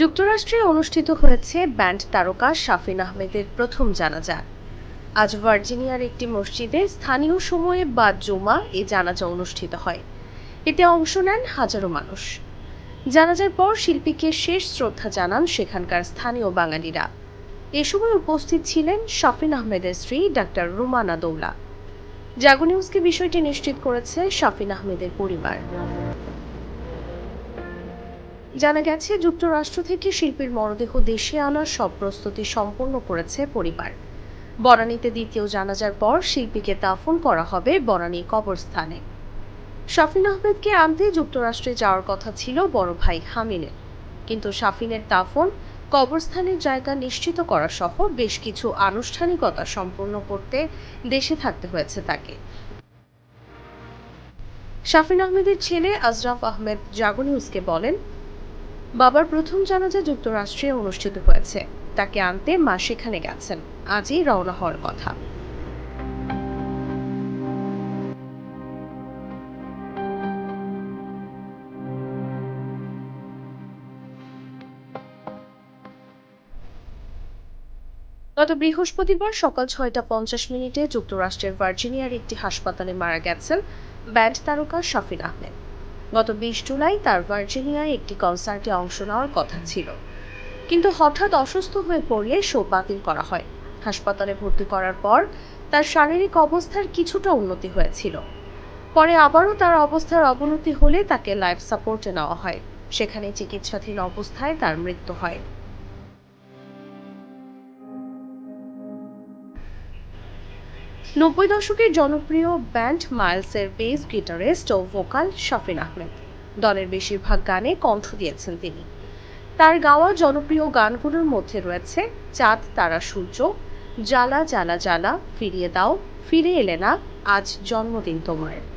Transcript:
যুক্তরাষ্ট্রে অনুষ্ঠিত হয়েছে ব্যান্ড তারকা শাফিন আহমেদের প্রথম জানাজা। আজ ভার্জিনিয়ার একটি মসজিদে স্থানীয় সময়ে বা জুমা এ জানাজা অনুষ্ঠিত হয়। এতে অংশ নেন হাজারো মানুষ। জানাজার পর শিল্পীকে শেষ শ্রদ্ধা জানান সেখানকার স্থানীয় বাঙালিরা। এ সময় উপস্থিত ছিলেন শাফিন আহমেদের স্ত্রী ডাক্তার রুমানা দৌলা। জাগো নিউজকে বিষয়টি নিশ্চিত করেছে শাফিন আহমেদের পরিবার। জানা গেছে, যুক্তরাষ্ট্র থেকে শিল্পীর মরদেহ দেশে আনার সব প্রস্তুতি সম্পন্ন করেছে পরিবার। বনানীতে দ্বিতীয় জানাজার পর শিল্পীকে দাফন করা হবে বনানী কবরস্থানে। শাফিন আহমেদকে আনতে যুক্তরাষ্ট্রে যাওয়ার কথা ছিল বড় ভাই হামিনের। কিন্তু শাফিনের দাফন কবরস্থানের জায়গা নিশ্চিত করা সহ বেশ কিছু আনুষ্ঠানিকতা সম্পন্ন করতে দেশে থাকতে হয়েছে তাকে। শাফিন আহমেদের ছেলে আজরাফ আহমেদ জাগো নিউজকে বলেন বাবার প্রথম জানাজা যুক্তরাষ্ট্রে অনুষ্ঠিত হয়েছে। তাকে আনতে মা সেখানে গেছেন। আজই রওনা হওয়ার কথা। গত বৃহস্পতিবার সকাল ছয়টা পঞ্চাশ মিনিটে যুক্তরাষ্ট্রের ভার্জিনিয়ার একটি হাসপাতালে মারা গেছেন ব্যান্ড তারকা শাফিন আহমেদ। গত বিশ জুলাই তার ভার্জিনিয়ায় একটি কনসার্টে অংশ নেওয়ার কথা ছিল। কিন্তু হঠাৎ অসুস্থ হয়ে পড়লে শো বাতিল করা হয়। হাসপাতালে ভর্তি করার পর তার শারীরিক অবস্থার কিছুটা উন্নতি হয়েছিল। পরে আবারও তার অবস্থার অবনতি হলে তাকে লাইফ সাপোর্টে নেওয়া হয়। সেখানে চিকিৎসাধীন অবস্থায় তার মৃত্যু হয়। নব্বই দশকের জনপ্রিয় ব্যান্ড মাইলসের বেস গিটারিস্ট ও ভোকাল শাফিন আহমেদ। দলের বেশিরভাগ গানে কণ্ঠ দিয়েছেন তিনি। তার গাওয়া জনপ্রিয় গানগুলোর মধ্যে রয়েছে চাঁদ, তারা, সূর্য, জ্বালা জ্বালা জ্বালা, ফিরিয়ে দাও, ফিরে এলে না, আজ জন্মদিন তোমার।